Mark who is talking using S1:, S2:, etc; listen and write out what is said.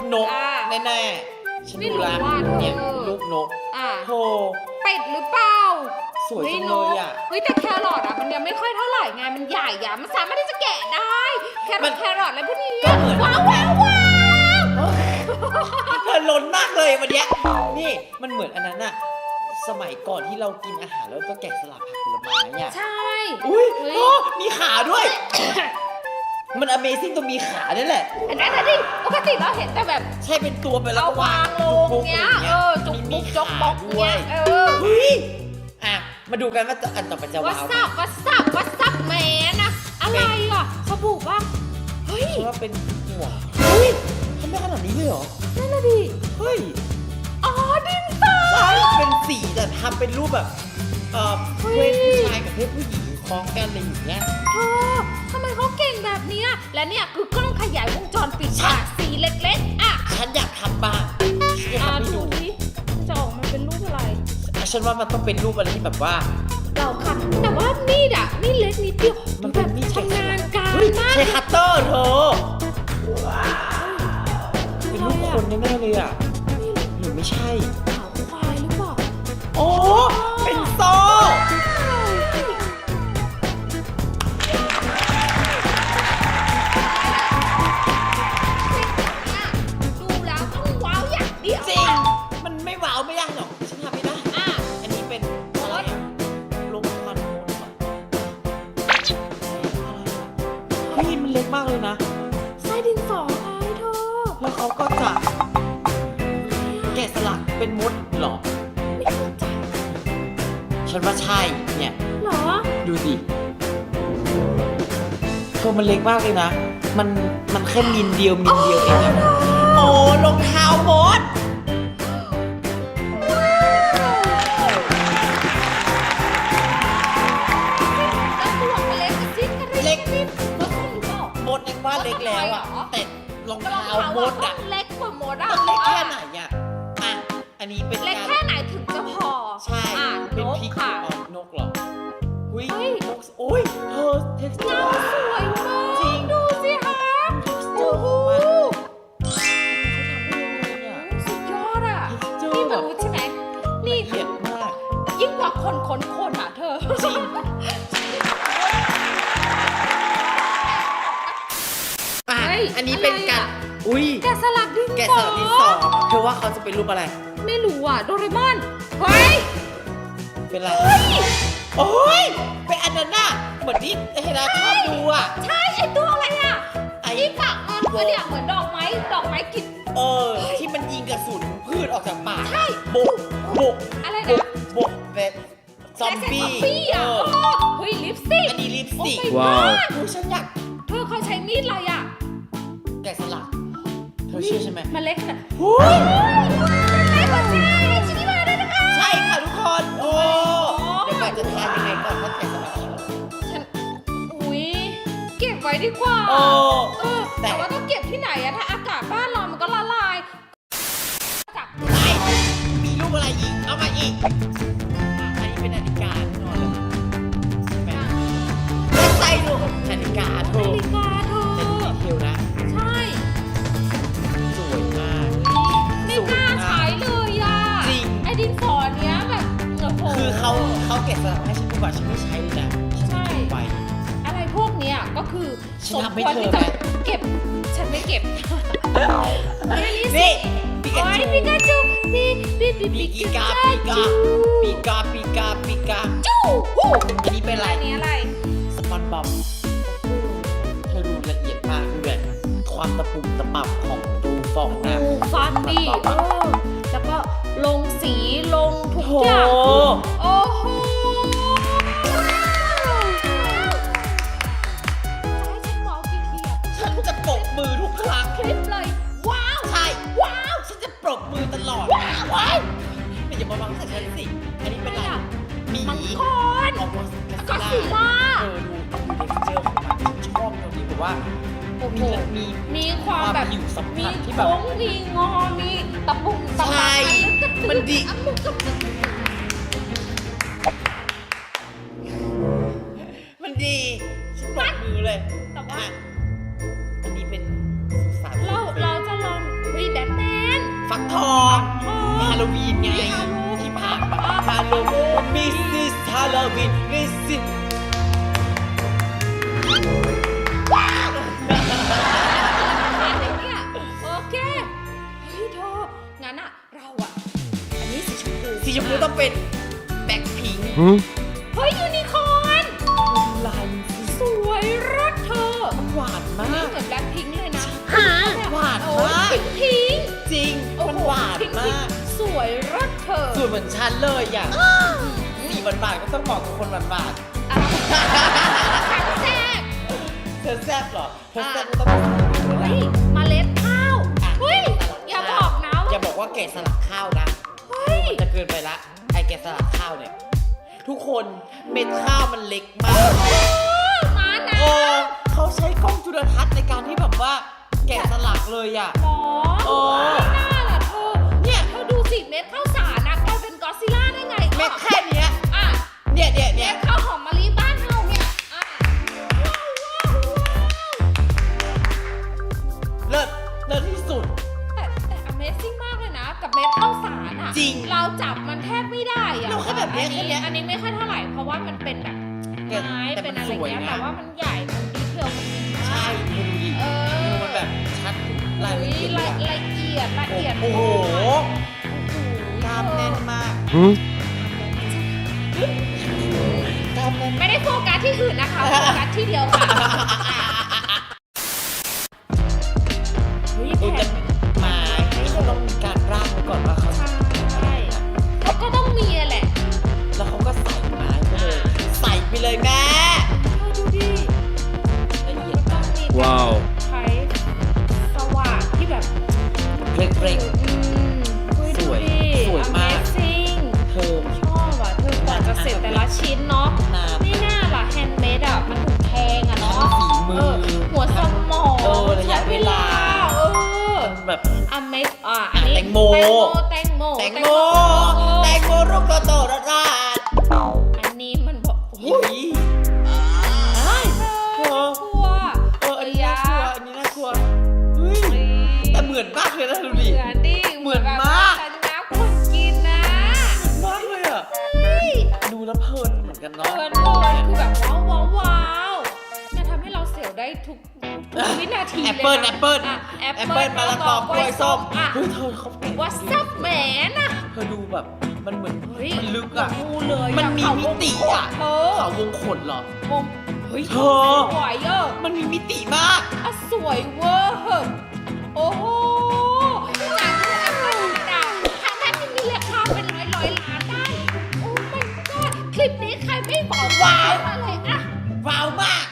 S1: ปนก
S2: อ่า
S1: แน่ๆฉัน
S2: ไม่
S1: ดู
S2: รู้
S1: ละ
S2: ว่าเธอ
S1: เนี่ยรูปนก
S2: อะ
S1: โธ
S2: เป็ดหรือเปล่า
S1: สวย
S2: ฮ้
S1: จังเลยอะ
S2: เฮ้ยแต่แครอทอะมันยังไม่ค่อยเท่าไหร่ไงมันใหญ่อะมันสามารถที่จะแกะได้ แคร
S1: มั
S2: อท
S1: น
S2: แครอทอะไรพวกนี้
S1: ก็เหมือน
S2: ว้าวว้าวว้าว
S1: เธอล้นมากเลยวันเนี้ยนี่มันเหมือนอันนั้นอะสมัยก่อนที่เรากินอาหารแล้วก็แกะสลักผักผลไม้อะ
S2: ใช่
S1: อุ้ย
S2: เฮ้ย
S1: โอ้มีขาด้วย มัน Amazing ตรงมีขานี่แหละ
S2: อันนั้นนะดิปกติเราเห็นแต่แบบ
S1: ใช่เป็นตัวไปแล้ว
S2: เอา
S1: ก็
S2: วางลง
S1: จุกๆ
S2: เงี้ย
S1: อะไร
S2: เออจุก
S1: มี
S2: ปุ๊กจก
S1: ขา
S2: ป๊อก
S1: ด้ว
S2: เงี้
S1: ย
S2: ยเออ
S1: เฮ้ยอะมาดูกันว่าจะอันต่อไปจะ
S2: วั
S1: ว้า
S2: ส
S1: วไหม
S2: ซับวัสซับวัสซับแมนอะอะไรอะสบู่ป่ะเฮ้ย
S1: เพราะว่าเป็นหัวเฮ้ยทำได้ขนาดนี้เลยเหรอ
S2: นั่นน่ะดิ
S1: เฮ้ย
S2: อ๋อดินสอ
S1: ใช่เป็นสีแต่ทำเป็นรูปแบบเอ่อเพศผู้ชายกับเพศผู้หญิง คล้องกันอะไรอย่างเงี้ย
S2: เธอทำไมเขาเก่งแบบเนี้ยและเนี่ยคือกล้องขยายวงจรปิด
S1: ใช่
S2: ฉากสีเล็กๆ อะ
S1: ฉันอยากทำบ้างฉันอยาก
S2: อ่า
S1: ทำให้
S2: ดู
S1: ดู
S2: ดิมันจะออกมาเป็นรูปอะไร
S1: ฉันว่ามันต้องเป็นรูปอะไรที่แบบว่า
S2: เราค่ะ แต่ว่ามีดอะมีดเล็กนิดเดียว
S1: มัน
S2: แบ
S1: เป็น
S2: บ
S1: มีด
S2: ชำนาญการ
S1: เฮ้ย
S2: มาก
S1: ใช้คัตเตอร์เธอเป็นรูปคนแน่ๆเลยอะหรือไม่ใช่
S2: ขาวควายหรือเปล่า
S1: โอ้ เฮ้ยมันเล็กมากเลยนะ
S2: ไส้ดินสอไงเธอ
S1: แล้วเขาก็จะแกะสลักเป็นมดเหรอ
S2: ไม่เข้าใจ
S1: ฉันว่าใช่ เนี่ย
S2: เหรอ
S1: ดูดิเธอมันเล็กมากเลยนะ มัน มันแค่มิลเดียวมิลเดียวเองอะโอ้รองเท้ามด
S2: เล็ก
S1: แล้วอะแต่รอง
S2: ก็รอง
S1: เท้า
S2: เท้าม
S1: ด
S2: ต้อ
S1: อะ
S2: งเล็กกว่ามดอะ
S1: มันเล็กแค่ไหนอะอะ อันนี้เป็น
S2: อะ
S1: เฮ้
S2: ย
S1: อันนี้เป็น
S2: อะไร
S1: การ
S2: อะ
S1: อุ้ย
S2: แกะสลักดิน
S1: แกะสลักดินสอเธอว่าเขาจะเป็นรูปอะไร
S2: ไม่รู้อะโดเรมอนเฮ้ย
S1: เป็นอะไรโอ้ยเป็นอันนั้นน่ะเหมือนที่เฮนาชอบดูอะ
S2: ใช่ไอตัวอะไรอะ
S1: ไอ้
S2: ที่ปากมันก็เนี่ยเหมือนดอกไม้ดอกไม้กิน
S1: เออที่มันยิงกระสุนพืชออกจากปาก
S2: ใช่
S1: โบกโบก
S2: อะไร
S1: โบ
S2: นะ
S1: กโบกแบบซอมบี้
S2: ซอมบี้
S1: เอ
S2: อะ
S1: อ
S2: โอ้เฮ้ยลิปสติก
S1: อันนี้ลิปสติก
S2: โอ้ my god
S1: โอ้ยฉันอยาก
S2: เธอเขาใช้มีดอะไเธ
S1: อเชื่อใช่ไหม
S2: มันเล็กขนาด
S1: โอ้ย
S2: เล็กกว่าใช่ชินิมาด้วยนะคะ
S1: ใช่ค่ะทุกคน โอ้ เดี๋ยวก่อนจะทานยังไงก่อนถ้าแกะสลักฉัน
S2: ฉันอุ้ยเก็บไว้ดีกว่า
S1: โอ้
S2: เออ
S1: แต่
S2: แต่ว่าะ
S1: ส
S2: ลั
S1: กให้ฉันดูก่อนฉันไม่ใช้เลยนะฉันไม่เก็บไว้
S2: อะไรพวกเนี้ยก็คือ
S1: ฉั
S2: ส
S1: น
S2: ม
S1: ทำให้
S2: ควร
S1: เธอ
S2: ที่
S1: ไหม
S2: จะเก็บ ฉันไม่เก็บอันนี้สิ
S1: นี่ปิกา
S2: โอ้ย
S1: จู
S2: ปิกาจูนี่ปิปิ
S1: ปี
S2: ปิ
S1: กา
S2: ปิ
S1: ปีกาปีกาปีกาปีกา
S2: จูฮู้
S1: อันนี้เป็นอะไร
S2: อันนี้อะไร
S1: สปอนบอมเธอดูละเอียดมากดูแบบความตะปุ่มตะปับของดูฟองน้
S2: ดูฟันดิเออแล้วก็ลงสีลงทุกำ
S1: โห
S2: อย่าง บ
S1: มือตลอดว้าวว้าวอย่ามาบังใส่ฉันสิ อันนี้เป็นอะไรหมี
S2: มังกร
S1: ออกมา
S2: ก็สีล่า
S1: เออดูดูเท็กซ์เจอร์ของมันฉันชอบตรงนี้แบบว่า
S2: โอ้โห
S1: มีมี
S2: มีความแบบ
S1: อยู่สัม
S2: มี
S1: ผัสที่แบบ
S2: โค้งมีงอมีตะปุ่มตะ
S1: ใช่
S2: ปัก
S1: มันดี
S2: อัมุกกระปุก
S1: มัน ซิสฮาโลวีนมิสซิส
S2: อะไรเนี่ยโอเคเฮ้ยเธองั้นอะเราอะอันนี้สีชมพู
S1: สีชมพูต้องเป็นแบ็คพิงค์
S2: เฮ้ยยูนิคอร์น
S1: ลายมันสี
S2: สวยรักเธอ
S1: มันหวานมา
S2: นี่
S1: ก
S2: เหมือนแบล็คพิงค์เลยนะ
S1: หวาน
S2: โอ้
S1: มาก
S2: พิงพิงค์
S1: จริง
S2: โอ้
S1: มัน
S2: โห
S1: หวาน
S2: พิงค์
S1: มาก
S2: สวยรักเธอ
S1: สวยเหมือนฉันเลยอะสี หวานๆก็ต้องเหมาะกับคนหวาน
S2: อะขันแทรก
S1: ๆเธอแซ่บเหรอเธอแซ่บก็ต้องเป็นสีเหลือง
S2: เฮ้ยเมล็ดข้าว
S1: อะ
S2: เฮ้ยอย่าบอกนะ
S1: อย่า
S2: ว่า
S1: บอกว่าแกะสลักข้าวนะ
S2: เฮ้ย
S1: มันจะเกินไปละไอแกะสลักข้าวเนี่ย ทุกคนเม็ดข้าวมันเล็กมาก
S2: มานะ
S1: โอ้เขาใช้กล้องจุลทรรศน์ในการที่แบบว่าแกะสลักเลยอะ
S2: หมอ
S1: โอ้
S2: ไม่น่าล่ะเธอ
S1: นี้ย
S2: อั
S1: แค่เนี้ย
S2: อั
S1: นนี้
S2: ไม่
S1: ค่
S2: อ
S1: ย
S2: เท่าไหร่เพราะว่ามันเป็นแบบ
S1: แต่
S2: ไม้
S1: แต่
S2: เป็น
S1: มัน
S2: อะไร
S1: สวย
S2: เงี้ย
S1: นะ
S2: แต่ว่ามันใหญ่มันดีเทลมันดีมาก
S1: ใช่ดูดิ
S2: เออ
S1: ดูมันแบบชัดลายมัน
S2: อุ๊ย
S1: เขียนเล
S2: ละ
S1: ยอะ
S2: ละเอียดละเอียด
S1: โอ้โห
S2: โอ้โห
S1: กล้ามแน่นมากกล้ามแน่น
S2: ไม่ได้โฟกัสที่อื่นนะคะโฟกัสที่เดียวค่ะ เล
S1: ยแม่
S2: เธอดูดิ
S1: ละเอีย
S2: มั
S1: ด
S2: นต้อ
S1: มางก
S2: มี
S3: ว้าว
S2: ใช้สว่านที่แบบ
S1: เร่ง
S2: อืมเฮ้
S1: สวย
S2: ดูดิ
S1: สวยมาก
S2: Amazing
S1: ๆเธอ
S2: ชอบอะเธอกว่าจะเสร็จแต่ละชิ้นเนาะ
S1: นาน
S2: ไม่น่าล่ะแฮนด์เมดอะ มันถูกแพงอะเนาะ
S1: ทั้งฝีมือ
S2: เออหัวสมอง
S1: เออระยะเวลา
S2: เออ
S1: แบบ
S2: อเมซอะอันนี้
S1: แตงโม
S2: แตงโม
S1: แตงโม แตงโมลูกโตๆระรา
S2: ได้ทุกทุกวินาที
S1: แอ
S2: เลย
S1: ปเปิ้ล
S2: นะ
S1: แอปเปิ้ล
S2: อะแอป
S1: แอป
S2: เปิ้
S1: เปิ้
S2: ล
S1: ลมะละกอกล้วยส้ม
S2: อะ
S1: เฮ้ยเธอเขาเก่ง
S2: วัสซับแหมน่ะ
S1: เธอดูแบบมันเหมือน
S2: เฮ้ย
S1: มันลึกอะ
S2: งูเลย
S1: มันมี
S2: เขา
S1: มิติอะ
S2: เธอ
S1: เขาวงขนเหรอ
S2: งงเฮ้ย
S1: เธอ
S2: สวยเออ
S1: มันมีมิติมาก
S2: อะสวยเวอร์เหอะโอ้โหจากที่แอปเปิ้ลธรรมดาทำให้มันมีราคาเป็นร้อยร้อยล้านได้ โอ้ my god คลิปนี้ใครไม่บอกว้าวมาเลยอะ
S1: ว้าวมาก